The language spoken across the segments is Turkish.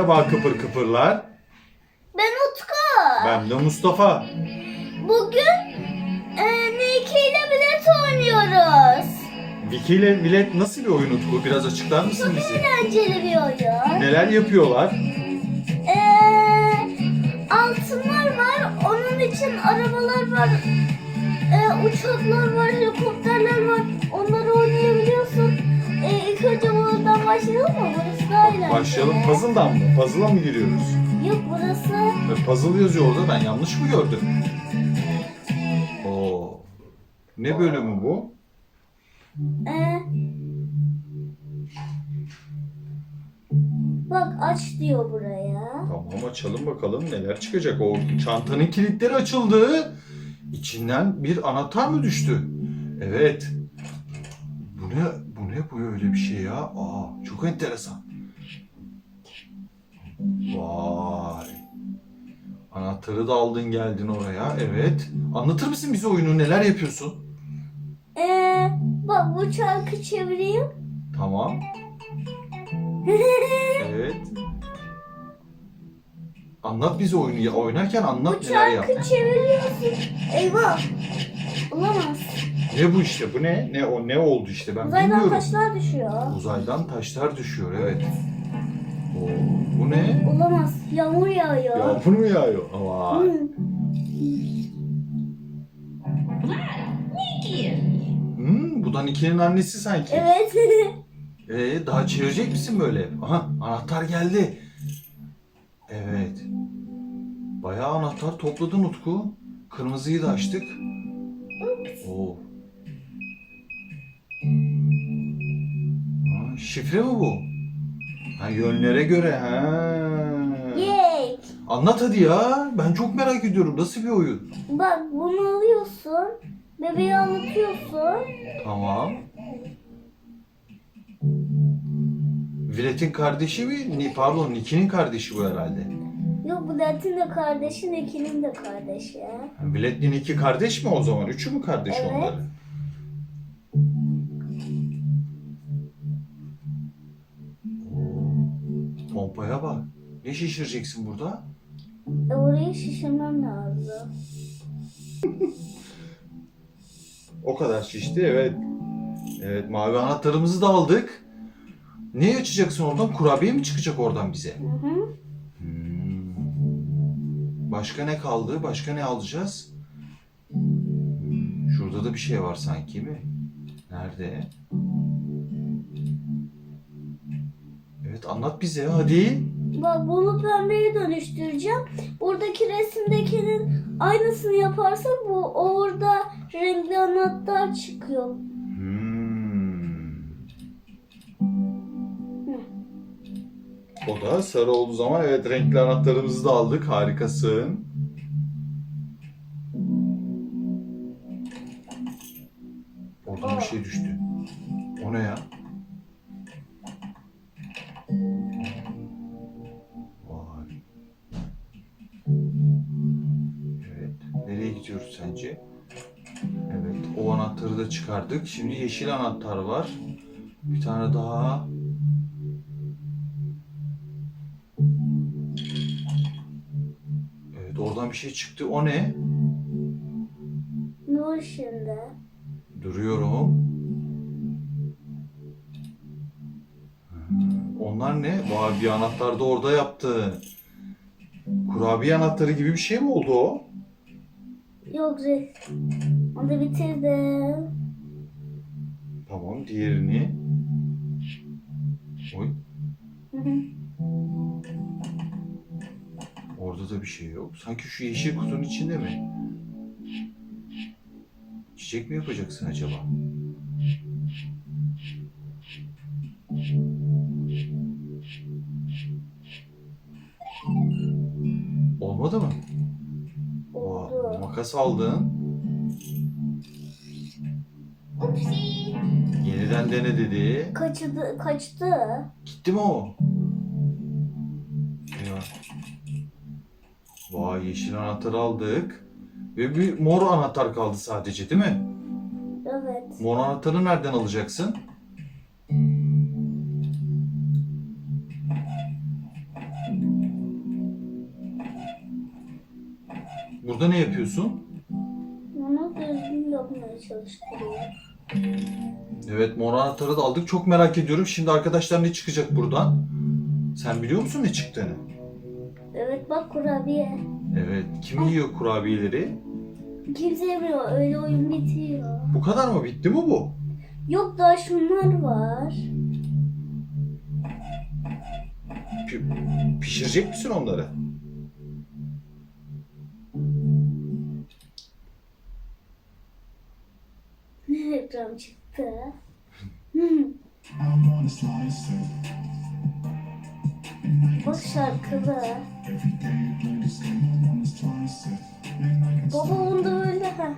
Merhaba kıpır kıpırlar. Ben Utku. Ben de Mustafa. Bugün e, Nike ile bilet oynuyoruz. Vicky ile Bilet nasıl bir oyun Utku? Biraz açıklar mısın bize? Eğlenceli bir oyun. Neler yapıyorlar? E, altınlar var. Onun için arabalar var. E, uçaklar var, helikopterler var. Onları oynayabiliyorsun. E, ilk önce buradan başlayalım mı? Burası. Başlayalım. Puzzle'dan mı? Puzzle'a mı giriyoruz? Yok burası. E, Puzzle yazıyor orada. Ben yanlış mı gördüm? Oo. Ne bölümü bu? E, bak aç diyor buraya. Tamam açalım bakalım neler çıkacak. O çantanın kilitleri açıldı. İçinden bir anahtar mı düştü? Evet. Bu ne? Bu ne bu öyle bir şey ya? Aa, çok enteresan. Vay. Anahtarı da aldın geldin oraya. Evet. Anlatır mısın bize oyunu? Neler yapıyorsun? Ee, bak bu çarkı çevireyim. Tamam. Evet. Anlat bize oyunu. Ya, Oynarken anlat bu neler yap. çarkı çeviriyorsun. Eyvah. Olamaz. Ne bu işte? Bu ne? Ne o ne oldu işte ben Uzaydan bilmiyorum. taşlar düşüyor. Uzaydan taşlar düşüyor evet. Oo, bu ne? Olamaz. Yağmur yağıyor. Yağmur mu yağıyor? Vay. Hı. Hmm, bu da Niki'nin annesi sanki. Evet. Ee, daha çevirecek misin böyle? Aha anahtar geldi. Evet. Bayağı anahtar topladın Utku. Kırmızıyı da açtık. Oo. Ha, şifre mi bu? Ha, yönlere göre ha. Yay. Anlat hadi ya. Ben çok merak ediyorum. Nasıl bir oyun? Bak bunu alıyorsun. Bebeği anlatıyorsun. Tamam. Vilet'in kardeşi mi? Ni- Pardon, Niki'nin kardeşi bu herhalde. Yok bu de kardeşi, Neki'nin de kardeşi. Vilet'le Niki kardeş mi o zaman? Üçü mü kardeş Evet. onların? Pompaya bak. Ne şişireceksin burada? E orayı şişirmem lazım. O kadar şişti evet. Evet mavi anahtarımızı da aldık. Ne açacaksın oradan? Kurabiye mi çıkacak oradan bize? Hı hı. Hmm. Başka ne kaldı? Başka ne alacağız? Hmm, Şurada da bir şey var sanki mi? Nerede? Evet anlat bize hadi. Bak bunu pembeye dönüştüreceğim. Buradaki resimdekinin aynısını yaparsan bu orada renkli anahtar çıkıyor. Hmm. O da sarı olduğu zaman evet renkli anahtarımızı da aldık. Harikasın. Oradan bir şey düştü. O ne ya? Çıkardık. Şimdi yeşil anahtar var. Bir tane daha. Evet oradan bir şey çıktı. O ne? Nur şimdi. Duruyorum. Onlar ne? Vay bir anahtar da orada yaptı. Kurabiye anahtarı gibi bir şey mi oldu o? Yok Zek. Onu bitirdim. Tamam diğerini. Oy orada da bir şey yok. Sanki şu yeşil kutunun içinde mi? Çiçek mi yapacaksın acaba? Olmadı mı? Oldu. Vay, makas aldın. Sende ne dedi? Kaçtı, kaçtı. Gitti mi o? Vay yeşil anahtarı aldık. Ve bir mor anahtar kaldı sadece değil mi? Evet. Mor anahtarı nereden alacaksın? Burada ne yapıyorsun? Onu düzgün yapmaya çalıştırıyor. Evet mor anahtarı da aldık. Çok merak ediyorum. Şimdi arkadaşlar ne çıkacak buradan? Sen biliyor musun ne çıktığını? Evet bak kurabiye. Evet. Kim yiyor kurabiyeleri? Kimse yemiyor. Öyle oyun bitiyor. Bu kadar mı? Bitti mi bu? Yok daha şunlar var. Pi- pişirecek misin onları? Reklam çıktı. Bak şarkılı. Baba onda öyle ha.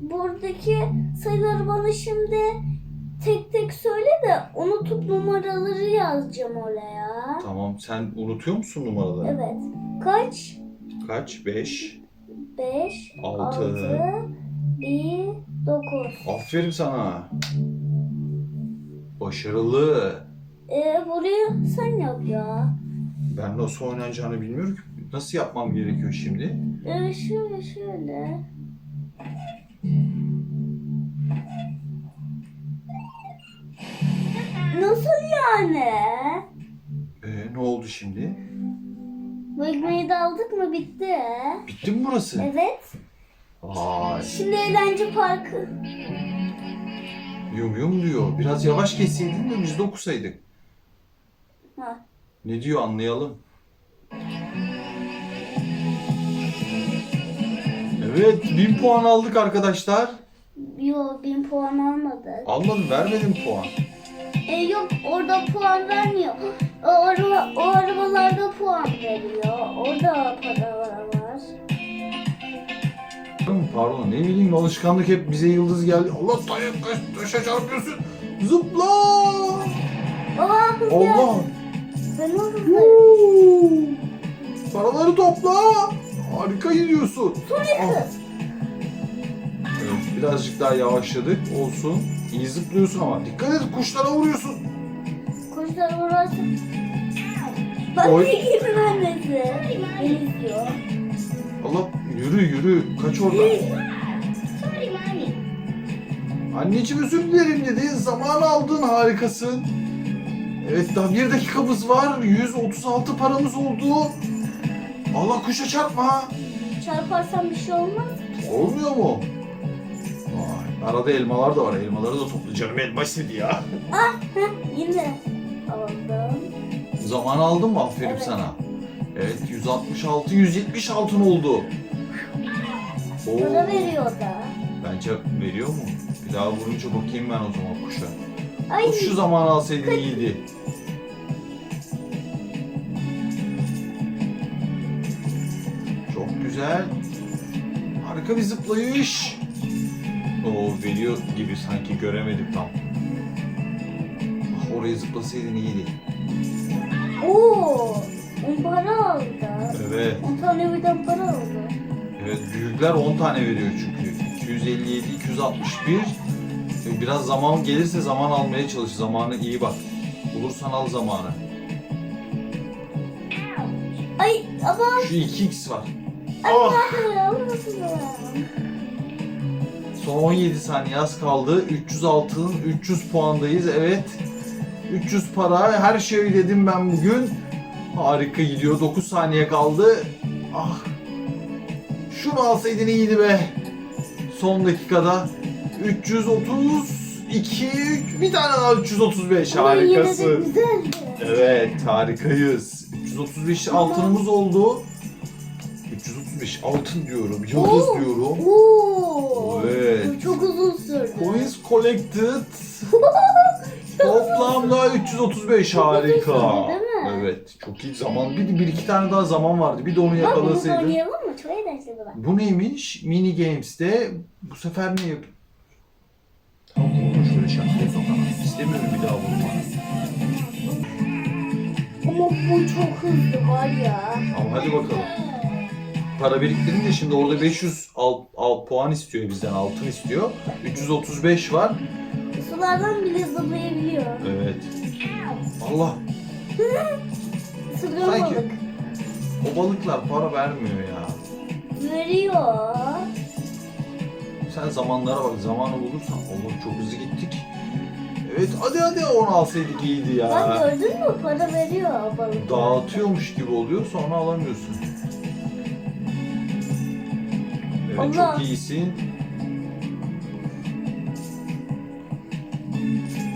Buradaki sayıları bana şimdi tek tek söyle de unutup numaraları yazacağım oraya. Tamam. Sen unutuyor musun numaraları? Evet. Kaç? Kaç? 5. 5, Altı. 6, 1, 9. Aferin sana. Başarılı. Ee, burayı sen yap ya. Ben nasıl oynanacağını bilmiyorum ki. Nasıl yapmam gerekiyor şimdi? Ee, şöyle şöyle. Nasıl yani? Ee, ne oldu şimdi? Bu ekmeği de aldık mı bitti. Bitti mi burası? Evet. Vay. Şimdi eğlence parkı. Yum yum diyor. Biraz yavaş geçseydin de biz de okusaydık. Ha. Ne diyor anlayalım. Evet 1000 puan aldık arkadaşlar. Yo bin puan almadık. Almadım vermedim puan. E, yok orada puan vermiyor. O, araba, o arabalarda puan veriyor. Orada paralar var. Pardon ne bileyim alışkanlık hep bize yıldız geldi. Allah taş, taş, taşa çarpıyorsun. Zıpla. Aa Allah. Ben. Paraları topla. Harika gidiyorsun. Ah. Evet, birazcık daha yavaşladık. Olsun. İyi zıplıyorsun ama. Dikkat et kuşlara vuruyorsun. Kuşlar uğraşsın. Bak Oy. annesi. Beni. Allah yürü yürü. Kaç oradan. Anneciğim özür dilerim dedi. Zaman aldın harikasın. Evet daha bir dakikamız var. 136 paramız oldu. Allah kuşa çarpma. Çarparsam bir şey olmaz. Olmuyor mu? Vay, arada elmalar da var. Elmaları da topla. Canım elma istedi ya. Heh, yine aldım. Zaman aldın mı? Aferin Evet. sana. Evet 166, 170 altın oldu. Oo, Para veriyor da. bence veriyor mu? Bir daha vurunca bakayım ben o zaman kuşa. Ay Kuş şu zaman alsaydın iyiydi. Çok güzel. Harika bir zıplayış. O veriyor gibi sanki göremedim tam. Ah, oraya zıplasaydın iyiydi. Oo, on para aldı. Evet. 10 tane birden para aldı. Evet büyükler 10 tane veriyor çünkü. 257, 261. Ee, Biraz zaman gelirse zaman almaya çalış. Zamanı iyi bak. Bulursan al zamanı. Ay ama Şu 2x var. ay almasın Son 17 saniye az kaldı. 300 altın, 300 puandayız. Evet. 300 para. Her şeyi ödedim ben bugün. Harika gidiyor. 9 saniye kaldı. Ah. Şunu alsaydın iyiydi be. Son dakikada 332 bir tane daha 335 harikasın. güzeldi. Evet harikayız. 335 altınımız oldu. 335 altın diyorum. Yıldız Oo. diyorum. Oo. Evet. Çok uzun sürdü. Coins collected. Toplamda 335 harika. değil mi? Evet çok iyi zaman. Bir, bir iki tane daha zaman vardı. Bir de onu Bak bunu yakalasaydım. oynayalım mı? Eğlenceli bak. Bu neymiş? Mini Games'te bu sefer ne yap? Şöyle şarkıya sokana. İstemiyorum bir daha vurma. Ama bu çok hızlı var ya. Ama hadi bakalım. Para biriktirince şimdi orada 500 alt, alt puan istiyor bizden altın istiyor. 335 var. Sulardan bile zıplayabiliyor. Evet. Allah Sanki- o balıklar para vermiyor ya. Veriyor. Sen zamanlara bak. Zamanı bulursan. Oğlum çok hızlı gittik. Evet hadi hadi onu alsaydık iyiydi Bak ya. gördün mü para veriyor balık. Dağıtıyormuş gibi oluyor sonra alamıyorsun. Evet Allah. çok iyisin.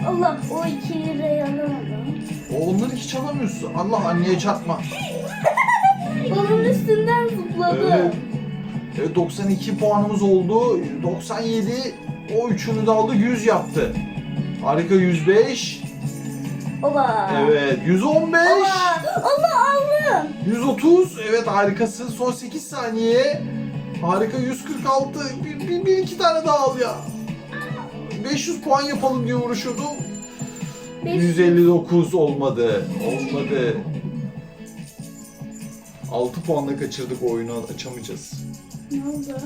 Allah o iki lirayı alamadım. O onları hiç alamıyorsun. Allah anneye çarpma. Onun üstünden zıpladı. Evet. Evet 92 puanımız oldu. 97 o üçünü de aldı 100 yaptı. Harika 105. Oba. Evet 115. Oba. Allah aldım. 130. Evet harikasın. Son 8 saniye. Harika 146. Bir, bir, bir iki tane daha al ya. 500 puan yapalım diye uğraşıyordum. 159 olmadı. Olmadı. 6 puanla kaçırdık oyunu açamayacağız. Ne oldu?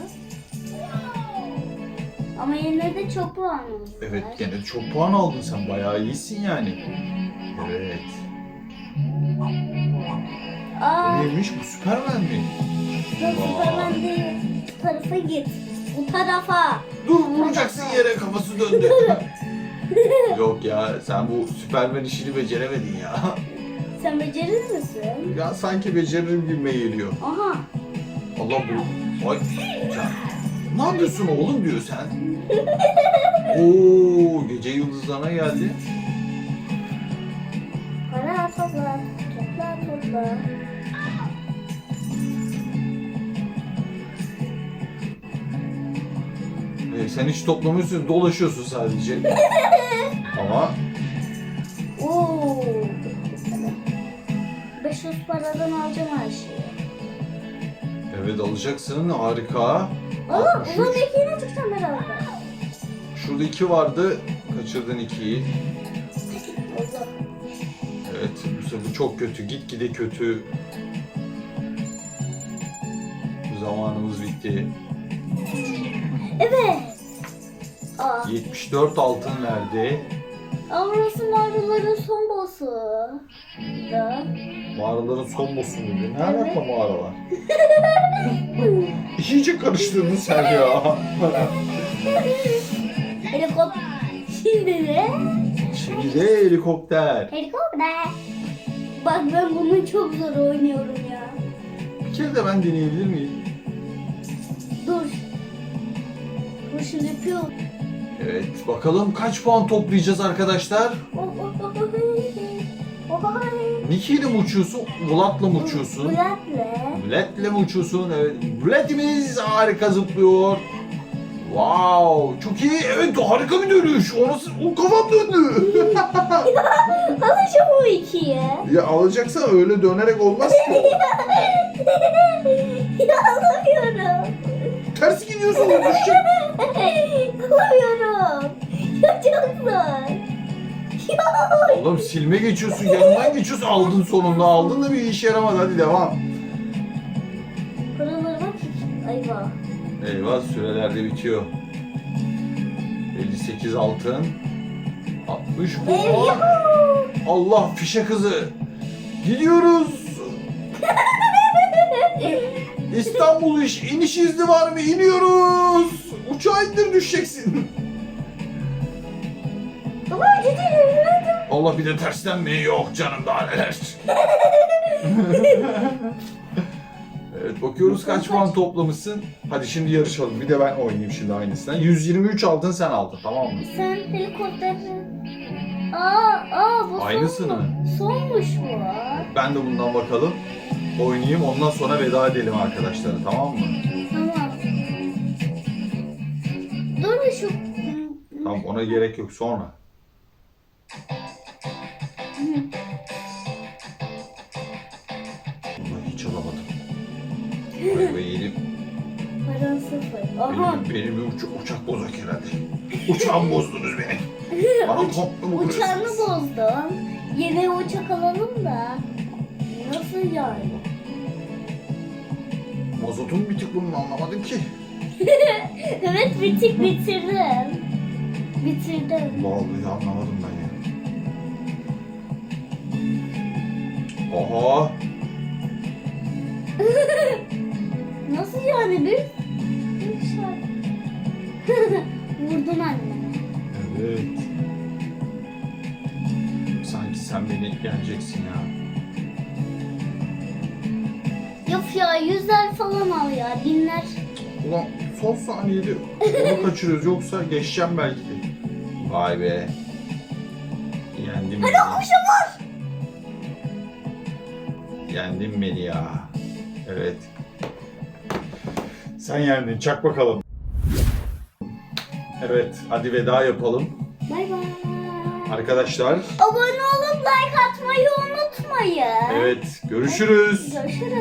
Ama yine de çok puanımız var. Evet gene çok puan aldın sen. Bayağı iyisin yani. Evet. Aa, Neymiş bu Süpermen mi? dur Süpermen değil. Bu tarafa git. Bu tarafa. Dur vuracaksın yere kafası döndü. Yok ya sen bu Süpermen işini beceremedin ya. Sen becerir misin? Ya sanki beceririm gibi geliyor. Aha. Allah bu. Ay sen. Ne yapıyorsun oğlum diyor sen. Oo gece yıldızlarına geldi. Para topla. Topla topla. Ee, sen hiç toplamıyorsun dolaşıyorsun sadece. Ama Oo. 500 paradan alacağım her şeyi. Evet alacaksın harika. Allah, 63. ulan bekleyin çıksam herhalde. Şurada iki vardı. Kaçırdın ikiyi. Evet bu sefer çok kötü. Gitgide kötü. Zamanımız bitti. Evet. Aa, 74 altın verdi. ama burası mağaraların son boss'u. Da. Mağaraların son boss'u muydu? Ne alaka mağaralar? İyice karıştırdın sen ya. Helikopter. Şimdi de Şimdi de helikopter. helikopter. Bak ben bunu çok zor oynuyorum ya. Bir kere de ben deneyebilir miyim? Dur. Dur şimdi yapıyorum. Evet bakalım kaç puan toplayacağız arkadaşlar? Oh, oh, oh, oh, oh, oh. Niki ile mi uçuyorsun? Vlad'la mı uçuyorsun? Bırakla. Vlad'le mi uçuyorsun? Evet. Vlad'imiz harika zıplıyor. Wow, çok iyi. Evet, harika bir dönüş. O nasıl? O kafam döndü. Alacağım o ikiye. ya alacaksan öyle dönerek olmaz ki. ya alamıyorum. Ters gidiyorsun, düşecek. alamıyorum. Oğlum silme geçiyorsun, yanından geçiyorsun. Aldın sonunda, aldın da bir işe yaramadı. Hadi devam. Bak. Ayva. Eyvah, süreler de bitiyor. 58 altın. 60 puan. Eyvah. Allah fişe kızı. Gidiyoruz. İstanbul iş iniş izni var mı? İniyoruz. Uçağa indir düşeceksin. Baba gidiyorum. Allah bir de tersten mi? Yok canım daha neler. evet bakıyoruz kaç puan toplamışsın. Hadi şimdi yarışalım. Bir de ben oynayayım şimdi aynısından. 123 aldın sen aldın tamam mı? Sen helikopterin... Aa, aa bu Aynısını. son, sonmuş bu. Ben de bundan bakalım. Oynayayım ondan sonra veda edelim arkadaşlara tamam mı? Tamam. Dur şu... Tamam ona gerek yok sonra. Vay be yedim. Paran sıfır. Aha. Benim, benim bir uça- uçak bozak herhalde. Uçağımı bozdunuz beni. Bana komplo mu Uçağını kuruyorsunuz? bozdun. Yeni uçak alalım da. Nasıl yani? Mazotum bitik bunun anlamadım ki. Evet bitik bitirdim. Bitirdim. Vallahi anlamadım ben ya. Aha. Nasıl yani bir? Vurdun anneme. Evet. Sanki sen beni yeneceksin ya. Yok ya yüzler falan al ya binler. Ulan son saniyede onu kaçırıyoruz yoksa geçeceğim belki de. Vay be. Yendim beni. Koşamaz. Yendin beni ya. Evet. Sen yendin. Çak bakalım. Evet. Hadi veda yapalım. Bay bay. Arkadaşlar. Abone olup like atmayı unutmayın. Evet. Görüşürüz. Görüşürüz.